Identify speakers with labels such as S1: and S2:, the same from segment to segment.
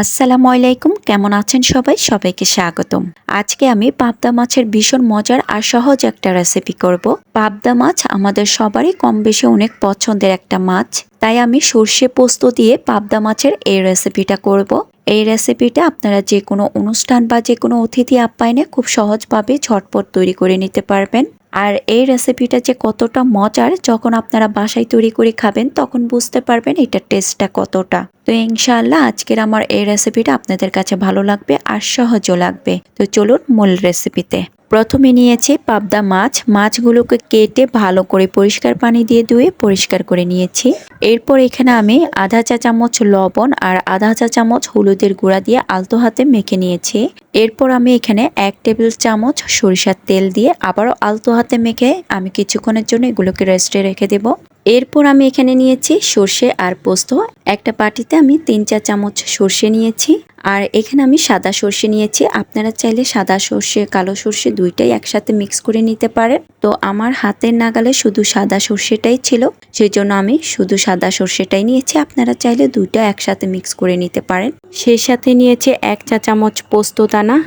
S1: আসসালামু আলাইকুম, কেমন আছেন সবাই? সবাইকে স্বাগতম। আজকে আমি পাবদা মাছের ভীষণ মজার আর সহজ একটা রেসিপি করব। পাবদা মাছ আমাদের সবারই কম বেশি অনেক পছন্দের একটা মাছ। তাই আমি সর্ষে পোস্ত দিয়ে পাবদা মাছের এই রেসিপিটা করব। এই রেসিপিটা আপনারা যে কোনো অনুষ্ঠান বা যে কোনো অতিথি আপ্যায়নে খুব সহজভাবে ঝটপট তৈরি করে নিতে পারবেন। আর এই রেসিপিটা যে কতটা মজার, যখন আপনারা বাসায় তৈরি করে খাবেন, তখন বুঝতে পারবেন এটার টেস্টটা কতটা। তো ইনশাআল্লাহ আজকের আমার এই রেসিপিটা আপনাদের কাছে ভালো লাগবে আর সহজও লাগবে। তো চলুন মূল রেসিপিতে প্রথমে নিয়েছে পাবদা মাছ। মাছগুলোকে কেটে ভালো করে পরিষ্কার পানি দিয়ে ধুয়ে পরিষ্কার করে নিয়েছি। এরপর এখানে আমি আধা চা চামচ লবণ আর আধা চা চামচ হলুদের গুঁড়া দিয়ে আলতো হাতে মেখে নিয়েছি। এরপর আমি এখানে এক টেবিল চামচ সরিষার তেল দিয়ে আবারও আলতো হাতে মেখে আমি কিছুক্ষণের জন্য এগুলোকে রেস্টে রেখে দেব। এরপর আমি এখানে নিয়েছি সর্ষে আর পোস্ত। একটা পাটিতে আমি তিন চা চামচ সর্ষে নিয়েছি। আর এখানে আমি সাদা সর্ষে নিয়েছি। আপনারা চাইলে সাদা সর্ষে, কালো সর্ষে দুইটাই একসাথে মিক্স করে নিতে পারেন। তো আমার হাতের নাগালে শুধু সাদা সর্ষেটাই ছিল। সেই জন্য আমি শুধু সাদা সর্ষেটাই নিয়েছি। আপনারা চাইলে দুইটা একসাথে মিক্স করে নিতে পারেন। সেই সাথে নিয়েছে এক চা চামচ পোস্ত দানা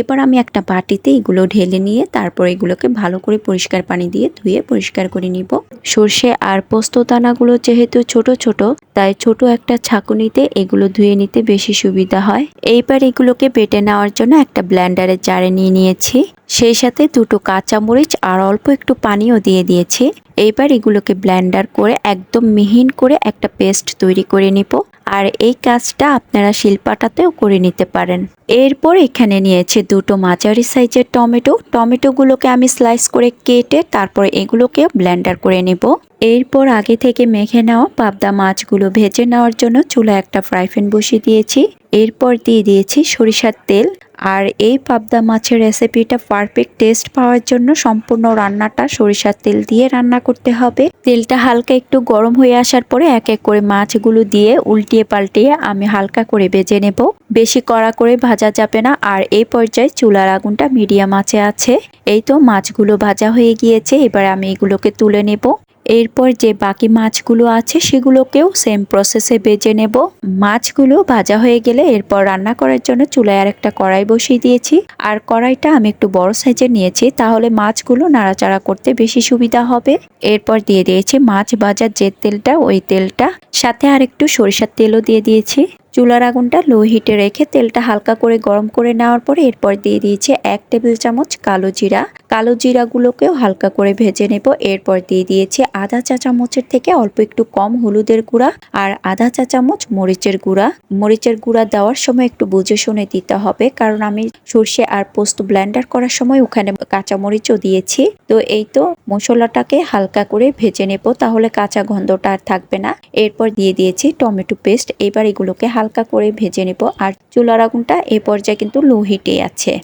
S1: এবার আমি একটা বাটিতে এগুলো ঢেলে নিয়ে তারপর এগুলোকে ভালো করে পরিষ্কার পানি দিয়ে ধুয়ে পরিষ্কার করে নিব। সর্ষে আর পোস্ত দানাগুলো যেহেতু ছোট ছোট, তাই ছোট একটা ছাকুনিতে এগুলো ধুয়ে নিতে বেশি সুবিধা হয়। এইবার এগুলোকে বেটে নেওয়ার জন্য একটা ব্ল্যান্ডারের জারে নিয়ে নিয়েছি। সেই সাথে দুটো কাঁচামরিচ আর অল্প একটু পানিও দিয়ে দিয়েছি। এইবার এগুলোকে ব্ল্যান্ডার করে একদম মিহিন করে একটা পেস্ট তৈরি করে নিব। আর এই কাজটা আপনারা শিলপাটাতেও করে নিতে পারেন। এরপর এখানে নিয়েছে দুটো মাঝারি সাইজের টমেটো। টমেটোগুলোকে আমি স্লাইস করে কেটে তারপর এগুলোকে ব্লেন্ডার করে নেব। এরপর আগে থেকে মেখে নেওয়া পাবদা মাছগুলো ভেজে নেওয়ার জন্য চুলা একটা ফ্রাই প্যান বসিয়ে দিয়েছি। এরপর দিয়ে দিয়েছি সরিষার তেল। আর এই পাবদা মাছের রেসিপিটা পারফেক্ট টেস্ট পাওয়ার জন্য সম্পূর্ণ রান্নাটা সরিষার তেল দিয়ে রান্না করতে হবে। তেলটা হালকা একটু গরম হয়ে আসার পরে এক এক করে মাছগুলো দিয়ে উল্টিয়ে পাল্টিয়ে আমি হালকা করে ভেজে নেব। বেশি কড়া করে ভাজা যাবে না। আর এই পর্যায়ে চুলার আগুনটা মিডিয়াম আছে আছে। এই তো মাছগুলো ভাজা হয়ে গিয়েছে। এবার আমি এগুলোকে তুলে নেব। এরপর যে বাকি মাছগুলো আছে সেগুলোকেও সেম প্রসেসে বেজে নেব। মাছগুলো ভাজা হয়ে গেলে এরপর রান্না করার জন্য চুলায় আর একটা কড়াই বসিয়ে দিয়েছি। আর কড়াইটা আমি একটু বড় সাইজের নিয়েছি, তাহলে মাছগুলো নাড়াচাড়া করতে বেশি সুবিধা হবে। এরপর দিয়ে দিয়েছি মাছ ভাজার যে তেলটা, ওই তেলটা। সাথে আর একটু সরিষার তেলও দিয়ে দিয়েছি। চুলার আগুনটা লো হিটে রেখে তেলটা হালকা করে গরম করে নেওয়ার পরে এরপর দিয়ে দিয়েছি এক টেবিল চামচ কালো জিরা। কালো জিরাগুলোকেও হালকা করে ভেজে নেব। এরপর দিয়ে দিয়েছি আধা চা চামচের থেকে অল্প একটু কম হলুদের গুঁড়া আর আধা চা চামচ মরিচের গুঁড়া। মরিচের গুঁড়া দেওয়ার সময় একটু বুঝে শুনে দিতে হবে কারণ আমি সর্ষে আর পোস্ত ব্লেন্ডার করার সময় ওখানে কাঁচা মরিচও দিয়েছি। তো এই তো মশলাটাকে হালকা করে ভেজে নেব তাহলে কাঁচা গন্ধটা আর থাকবে না। এরপর দিয়ে দিয়েছি টমেটো পেস্ট। এবার এগুলোকে হালকা করে ভেজে নেব। আর চুলার আগুনটা এ পর্যায়ে কিন্তু লো হিটে আছে।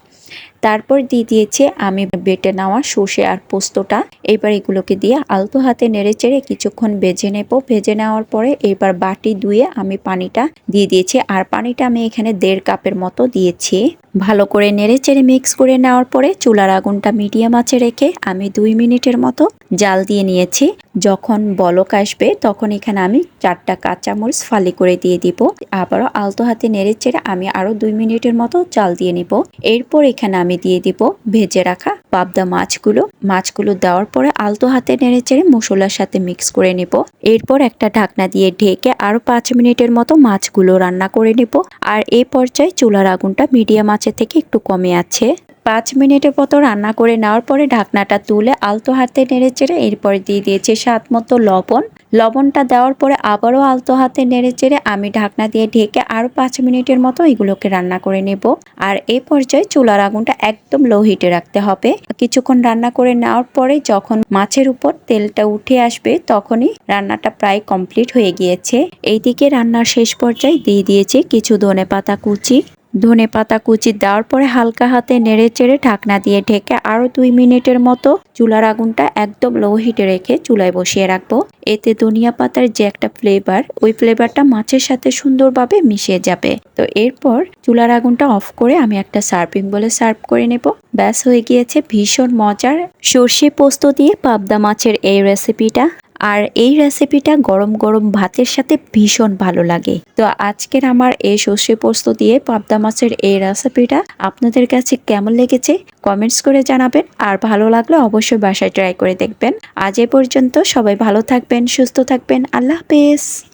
S1: তারপর দিয়ে দিয়েছে আমি বেটে নেওয়া সর্ষে আর পোস্তটা। এবার এগুলোকে দিয়ে আলতো হাতে নেড়ে চেড়ে কিছুক্ষণ ভেজে নেব। ভেজে নেওয়ার পরে এবার বাটি ধুয়ে আমি পানিটা দিয়ে দিয়েছি। আর পানিটা আমি এখানে দেড় কাপের মতো দিয়েছি। ভালো করে নেড়ে চেড়ে মিক্স করে নেওয়ার পরে চুলার আগুনটা মিডিয়াম আছে রেখে আমি দুই মিনিটের মতো জাল দিয়ে নিয়েছি। যখন বলক আসবে, তখন এখানে আমি চারটা কাঁচামরিচ ফালি করে দিয়ে দিব। আবারও আলতো হাতে নেড়ে চেড়ে আমি আরও দুই মিনিটের মতো জাল দিয়ে নিব। এরপর এখানে আমি দিয়ে দিব ভেজে রাখা পাবদা মাছগুলো। মাছগুলো দেওয়ার পরে আলতো হাতে নেড়ে চেড়ে মশলার সাথে মিক্স করে নেব। এরপর একটা ঢাকনা দিয়ে ঢেকে আরও পাঁচ মিনিটের মতো মাছগুলো রান্না করে নেব। আর এই পর্যায়ে চুলার আগুনটা মিডিয়াম আঁচে থেকে একটু কমে আছে। পাঁচ মিনিটের মতো রান্না করে নেওয়ার পরে ঢাকনাটা তুলে আলতো হাতে নেড়ে চেড়ে এরপর দিয়ে দিয়েছে স্বাদ মতো লবণ। লবণটা দেওয়ার পরে আবারও আলতো হাতে নেড়ে চেড়ে আমি ঢাকনা দিয়ে ঢেকে আরও পাঁচ মিনিটের মতো এগুলোকে রান্না করে নেব। আর এই পর্যায়ে চুলার আগুনটা একদম লো হিটে রাখতে হবে। কিছুক্ষণ রান্না করে নেওয়ার পরে যখন মাছের উপর তেলটা উঠে আসবে তখনই রান্নাটা প্রায় কমপ্লিট হয়ে গিয়েছে। এইদিকে রান্নার শেষ পর্যায়ে দিয়ে দিয়েছি কিছু ধনে পাতা কুচি। ধনে পাতা কুচি দেওয়ার পরে হালকা হাতে নেড়ে চেড়ে ঢাকনা দিয়ে ঢেকে আরও দুই মিনিটের মতো চুলার আগুনটা একদম লো হিটে রেখে চুলায় বসিয়ে রাখব। এতে ধনিয়া পাতার যে একটা ফ্লেভার ওই ফ্লেভারটা মাছের সাথে সুন্দরভাবে মিশে যাবে। তো এরপর চুলার আগুনটা অফ করে আমি একটা সার্ভিং বলে সার্ভ করে নেব। ব্যাস হয়ে গিয়েছে ভীষণ মজার সর্ষে পোস্ত দিয়ে পাবদা মাছের এই রেসিপিটা আর এই রেসিপিটা গরম গরম ভাতের সাথে ভীষণ ভালো লাগে। তো আজকের আমার এই সর্ষে পোস্ত দিয়ে পাবদা মাছের এই রেসিপিটা আপনাদের কাছে কেমন লেগেছে কমেন্টস করে জানাবেন। আর ভালো লাগলে অবশ্যই বাসায় ট্রাই করে দেখবেন। আজ এ পর্যন্ত সবাই ভালো থাকবেন, সুস্থ থাকবেন। আল্লাহ হাফেজ।